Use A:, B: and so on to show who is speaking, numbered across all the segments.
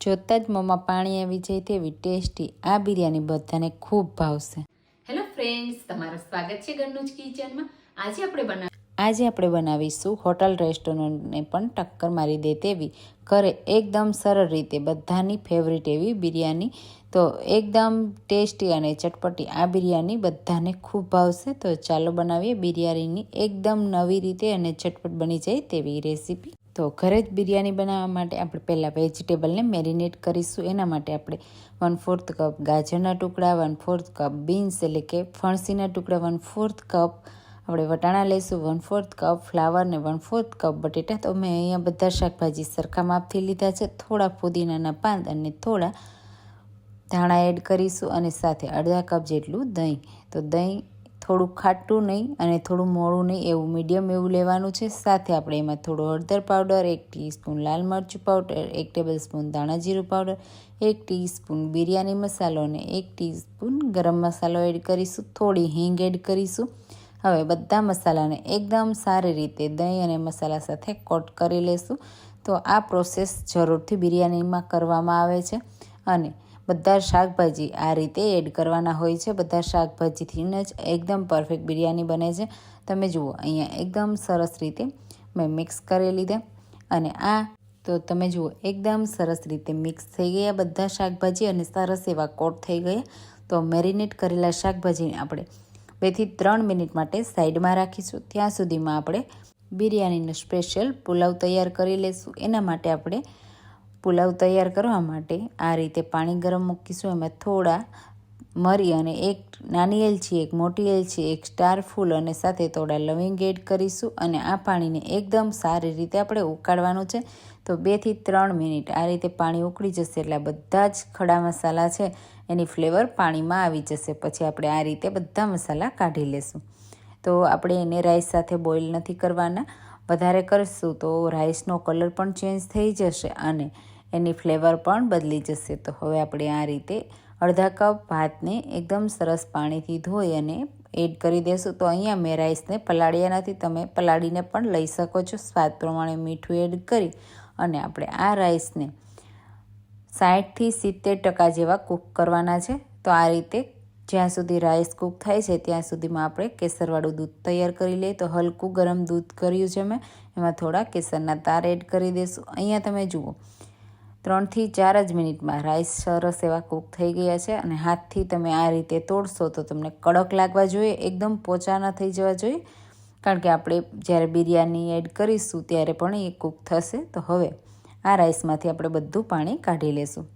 A: જોતાં જ મોંમાં પાણી આવી જાય તેવી ટેસ્ટી આ બિરયાની બધાને ખૂબ ભાવશે.
B: હેલો ફ્રેન્ડ્સ તમારું સ્વાગત છે ઘરનું જ કિચનમાં. આજે આપણે બના
A: આજે આપણે બનાવીશું હોટલ રેસ્ટોરન્ટને પણ ટક્કર મારી દે તેવી. ઘરે એકદમ સરળ રીતે બધાની ફેવરિટ એવી બિરયાની. તો એકદમ ટેસ્ટી અને ચટપટી આ બિરયાની બધાને ખૂબ ભાવશે. તો ચાલો બનાવીએ બિરયાનીની એકદમ નવી રીતે અને ચટપટ બની જાય તેવી રેસીપી. તો ઘરે જ બિરયાની બનાવવા માટે આપણે પહેલાં વેજીટેબલને મેરિનેટ કરીશું. એના માટે આપણે વન ફોર્થ કપ ગાજરના ટુકડા વન ફોર્થ કપ બીન્સ એટલે કે ફણસીના ટુકડા વન ફોર્થ કપ આપણે વટાણા લઈશું વન ફોર્થ કપ ફ્લાવર ને વન ફોર્થ કપ બટેટા. તો મેં અહીંયા બધા શાકભાજી સરખા માપથી લીધા છે. થોડા પુદીનાના પાન અને થોડા ધાણા એડ કરીશું અને સાથે અડધા કપ જેટલું દહીં. તો દહીં થોડું ખાટું નહીં અને થોડું મોડું નહીં, એવું મીડિયમ એવું લેવાનું છે. સાથે આપણે એમાં થોડો હળદર પાવડર, એક ટીસ્પૂન લાલ મરચું પાવડર, એક ટેબલ સ્પૂન દાણા જીરું પાવડર, એક ટીસ્પૂન બિરયાની મસાલો અને એક ટીસ્પૂન ગરમ મસાલો એડ કરીશું. થોડી હિંગ એડ કરીશું. હવે બધા મસાલાને એકદમ સારી રીતે દહીં અને મસાલા સાથે કોટ કરી લેશું. તો આ પ્રોસેસ જરૂરથી બિરયાનીમાં કરવામાં આવે છે. અને બધા શાકભાજી આ રીતે એડ કરવાના હોય છે. બધા શાકભાજીથી જ એકદમ પરફેક્ટ બિરયાની બને છે. તમે જુઓ, અહીંયા એકદમ સરસ રીતે મેં મિક્સ કરી લીધા અને આ તો તમે જુઓ, એકદમ સરસ રીતે મિક્સ થઈ ગયા બધા શાકભાજી અને સરસ એવા કોટ થઈ ગયા. તો મેરિનેટ કરેલા શાકભાજીને આપણે બેથી ત્રણ મિનિટ માટે સાઈડમાં રાખીશું. ત્યાં સુધીમાં આપણે બિરયાનીનો સ્પેશિયલ પુલાવ તૈયાર કરી લઈશું એના માટે આપણે પુલાવ તૈયાર કરવા માટે આ રીતે પાણી ગરમ મૂકીશું. એમાં થોડા મરી અને એક નાની એલચી, એક મોટી એલચી, એક સ્ટાર ફૂલ અને સાથે થોડા લવિંગ એડ કરીશું અને આ પાણીને એકદમ સારી રીતે આપણે ઉકાળવાનું છે. તો બેથી ત્રણ મિનિટ આ રીતે પાણી ઉકળી જશે એટલે બધા જ ખડા મસાલા છે એની ફ્લેવર પાણીમાં આવી જશે. પછી આપણે આ રીતે બધા મસાલા કાઢી લેશું. તો આપણે એને રાઈસ સાથે બોઇલ નથી કરવાના. વધારે કરીશું તો રાઈસનો કલર પણ ચેન્જ થઈ જશે અને એની ફ્લેવર પણ બદલી જશે. તો હવે આપણે આ રીતે અડધા કપ ભાતને એકદમ સરસ પાણીથી ધોઈ અને એડ કરી દેશું. તો અહીંયા મેં રાઈસને પલાળ્યા નથી. તમે પલાળીને પણ લઈ શકો છો. સ્વાદ પ્રમાણે મીઠું એડ કરી અને આપણે આ રાઈસને સાઠથી સિત્તેર ટકા જેવા કૂક કરવાના છે. તો આ રીતે જ્યાં સુધી રાઈસ કૂક થાય છે, ત્યાં સુધીમાં આપણે કેસરવાળું દૂધ તૈયાર કરી લઈએ. તો હલકું ગરમ દૂધ કર્યું છે મેં. એમાં થોડા કેસરના તાર એડ કરી દઈશું અહીંયા તમે જુઓ. ત્રણથી ચાર જ મિનિટમાં રાઈસ સરસ એવા કૂક થઈ ગયા છે અને હાથથી તમે આ રીતે તોડશો તો તમને કડક લાગવા જોઈએ, એકદમ પોચા ન થઈ જવા જોઈએ. કારણ કે આપણે જ્યારે બિરયાની એડ કરીશું ત્યારે પણ એ કૂક થશે. તો હવે આ રાઈસમાંથી આપણે બધું પાણી કાઢી લેશું.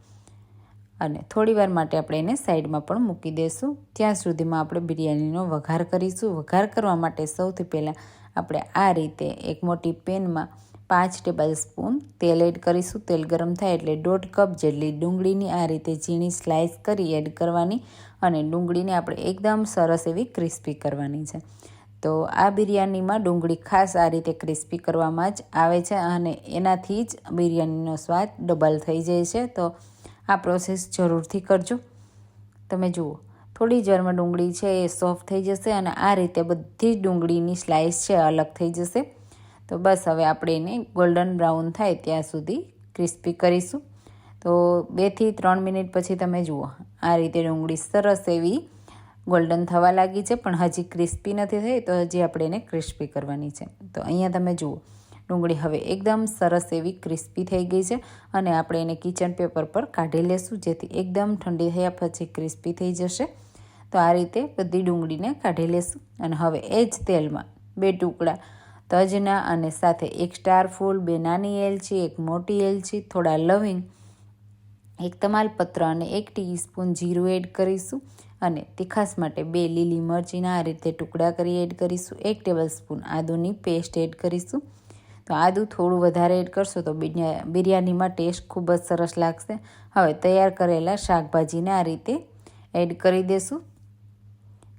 A: અને થોડીવાર માટે આપણે એને સાઈડમાં પણ મૂકી દઈશું ત્યાં સુધીમાં આપણે બિરયાનીનો વઘાર કરીશું. વઘાર કરવા માટે સૌથી પહેલાં આપણે આ રીતે એક મોટી પેનમાં પાંચ ટેબલ સ્પૂન તેલ એડ કરીશું. તેલ ગરમ થાય એટલે દોઢ કપ જેટલી ડુંગળીની આ રીતે ઝીણી સ્લાઇસ કરી એડ કરવાની અને ડુંગળીને આપણે એકદમ સરસ એવી ક્રિસ્પી કરવાની છે. તો આ બિરયાનીમાં ડુંગળી ખાસ આ રીતે ક્રિસ્પી કરવામાં જ આવે છે અને એનાથી જ બિરયાનીનો સ્વાદ ડબલ થઈ જાય છે. તો આ પ્રોસેસ જરૂરથી કરજો. તમે જુઓ, થોડી જરમાં ડુંગળી છે એ સોફ્ટ થઈ જશે અને આ રીતે બધી જ ડુંગળીની સ્લાઇસ છે અલગ થઈ જશે. તો બસ હવે આપણે એને ગોલ્ડન બ્રાઉન થાય ત્યાં સુધી ક્રિસ્પી કરીશું. તો બેથી ત્રણ મિનિટ પછી તમે જુઓ, આ રીતે ડુંગળી સરસ એવી ગોલ્ડન થવા લાગી છે, પણ હજી ક્રિસ્પી નથી થઈ તો હજી આપણે એને ક્રિસ્પી કરવાની છે. તો અહીંયા તમે જુઓ ડુંગળી હવે એકદમ સરસ એવી ક્રિસ્પી થઈ ગઈ છે અને આપણે એને કિચન પેપર પર કાઢી લેશું, જેથી એકદમ ઠંડી થયા પછી ક્રિસ્પી થઈ જશે. તો આ રીતે બધી ડુંગળીને કાઢી લેશું. અને હવે એ જ તેલમાં બે ટુકડા તજના અને સાથે એક સ્ટાર ફૂલ, બે નાની એલચી, એક મોટી એલચી, થોડા લવિંગ, એક તમાલપત્ર અને એક ટીસ્પૂન જીરું એડ કરીશું. અને તીખાસ માટે બે લીલી મરચીના આ રીતે ટુકડા કરી એડ કરીશું. એક ટેબલ સ્પૂન આદુની પેસ્ટ એડ કરીશું. તો આદું થોડું વધારે એડ કરશો તો બિરયાનીમાં ટેસ્ટ ખૂબ જ સરસ લાગશે. હવે તૈયાર કરેલા શાકભાજીને આ રીતે એડ કરી દેશું.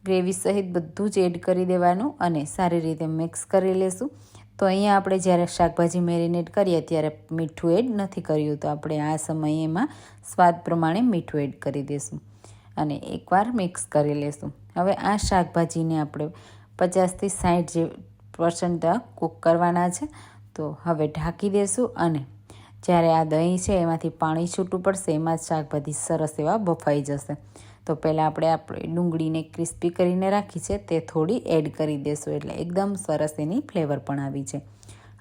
A: ગ્રેવી સહિત બધું જ એડ કરી દેવાનું અને સારી રીતે મિક્સ કરી લેશું. તો અહીંયા આપણે જ્યારે શાકભાજી મેરિનેટ કરીએ ત્યારે મીઠું એડ નથી કર્યું તો આપણે આ સમયે એમાં સ્વાદ પ્રમાણે મીઠું એડ કરી દઈશું અને એકવાર મિક્સ કરી લેશું. હવે આ શાકભાજીને આપણે પચાસથી સાઠ જે પર્સન્ટ કૂક કરવાના છે. તો હવે ઢાંકી દેશું અને જ્યારે આ દહીં છે એમાંથી પાણી છૂટું પડશે, એમાં જ શાકભાજી સરસ એવા બફાઈ જશે. તો પહેલાં આપણે આપણે ડુંગળીને ક્રિસ્પી કરીને રાખી છે, તે થોડી એડ કરી દેશું એટલે એકદમ સરસ એની ફ્લેવર પણ આવી છે.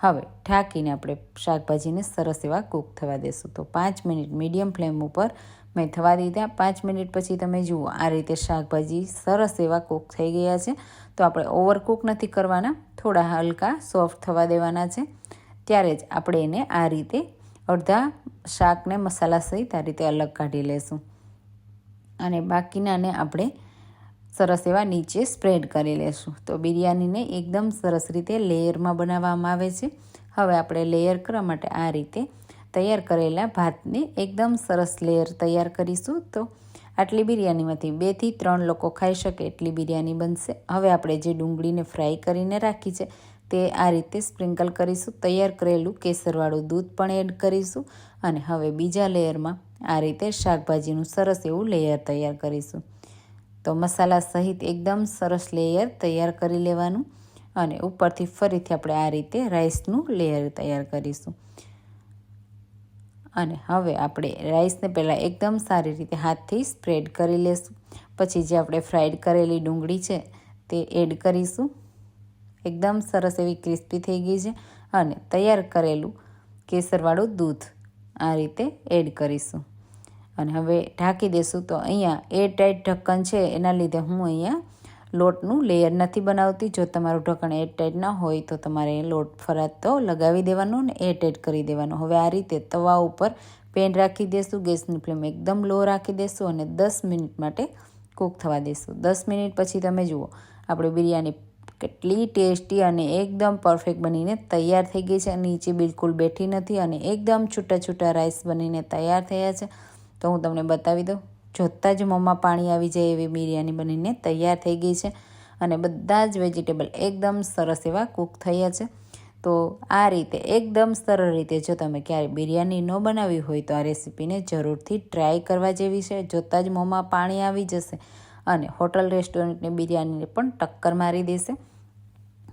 A: હવે ઢાંકીને આપણે શાકભાજીને સરસ એવા કૂક થવા દેશું. તો પાંચ મિનિટ મીડિયમ ફ્લેમ ઉપર મેં થવા દીધા પાંચ મિનિટ પછી તમે જુઓ, આ રીતે શાકભાજી સરસ એવા કૂક થઈ ગયા છે. તો આપણે ઓવરકૂક નથી કરવાના, થોડા હલકા સોફ્ટ થવા દેવાના છે. ત્યારે જ આપણે એને આ રીતે અડધા શાકને મસાલા સહિત આ રીતે અલગ કાઢી લેશું. અને બાકીનાને આપણે સરસ એવા નીચે સ્પ્રેડ કરી લેશું. તો બિરયાનીને એકદમ સરસ રીતે લેયરમાં બનાવવામાં આવે છે. હવે આપણે લેયર કરવા માટે આ રીતે તૈયાર કરેલા ભાતને એકદમ સરસ લેયર તૈયાર કરીશું. તો આટલી બિરયાનીમાંથી બેથી ત્રણ લોકો ખાઈ શકે એટલી બિરયાની બનશે. હવે આપણે જે ડુંગળીને ફ્રાય કરીને રાખી છે તે આ રીતે સ્પ્રિંકલ કરીશું, તૈયાર કરેલું કેસરવાળું દૂધ પણ એડ કરીશું અને હવે બીજા લેયરમાં આ રીતે શાકભાજીનું સરસ એવું લેયર તૈયાર કરીશું. તો મસાલા સહિત એકદમ સરસ લેયર તૈયાર કરી લેવાનું અને ઉપરથી ફરીથી આપણે આ રીતે રાઈસનું લેયર તૈયાર કરીશું. અને હવે આપણે રાઈસને પહેલાં એકદમ સારી રીતે હાથથી સ્પ્રેડ કરી લેશું. પછી જે આપણે ફ્રાઈડ કરેલી ડુંગળી છે તે એડ કરીશું. એકદમ સરસ એવી ક્રિસ્પી થઈ ગઈ છે અને તૈયાર કરેલું કેસરવાળું દૂધ આ રીતે એડ કરીશું. અને હવે ઢાંકી દેશું તો અહીંયા એ ટાઈટ ઢક્કન છે એના લીધે હું અહીંયા લોટનું લેયર નથી બનાવતી. જો તમારું ઢક્કણ એર ટાઈટ ન હોય તો તમારે લોટ ફરાતો લગાવી દેવાનો ને એર ટાઈટ કરી દેવાનો. હવે આ રીતે તવા ઉપર પેન રાખી દેશું, ગેસની ફ્લેમ એકદમ લો રાખી દેશું અને દસ મિનિટ માટે કૂક થવા દેશું. દસ મિનિટ પછી તમે જુઓ, આપણે બિરયાની કેટલી ટેસ્ટી અને એકદમ પરફેક્ટ બનીને તૈયાર થઈ ગઈ છે. નીચે બિલકુલ બેઠી નથી અને એકદમ છૂટા છૂટા રાઈસ બનીને તૈયાર થયા છે. તો હું તમને બતાવી દઉં. જોતાં જ મોંમાં પાણી આવી જાય એવી બિરયાની બનીને તૈયાર થઈ ગઈ છે અને બધા જ વેજીટેબલ એકદમ સરસ એવા કૂક થયા છે. તો આ રીતે એકદમ સરળ રીતે જો તમે ક્યારે બિરયાની ન બનાવી હોય તો આ રેસીપીને જરૂરથી ટ્રાય કરવા જેવી છે. જોતાં જ મોંમાં પાણી આવી જશે અને હોટલ રેસ્ટોરન્ટની બિરયાનીને પણ ટક્કર મારી દેશે.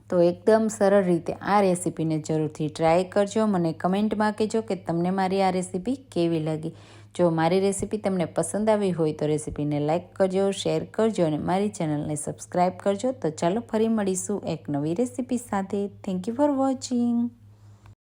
A: તો એકદમ સરળ રીતે આ રેસીપીને જરૂરથી ટ્રાય કરજો. મને કમેન્ટમાં કહેજો કે તમને મારી આ રેસીપી કેવી લાગી. જો મારી રેસીપી તમને પસંદ આવી હોય તો રેસીપીને લાઇક કરજો, શેર કરજો અને મારી ચેનલને સબસ્ક્રાઈબ કરજો. તો ચાલો ફરી મળીશું એક નવી રેસીપી સાથે. Thank you for watching.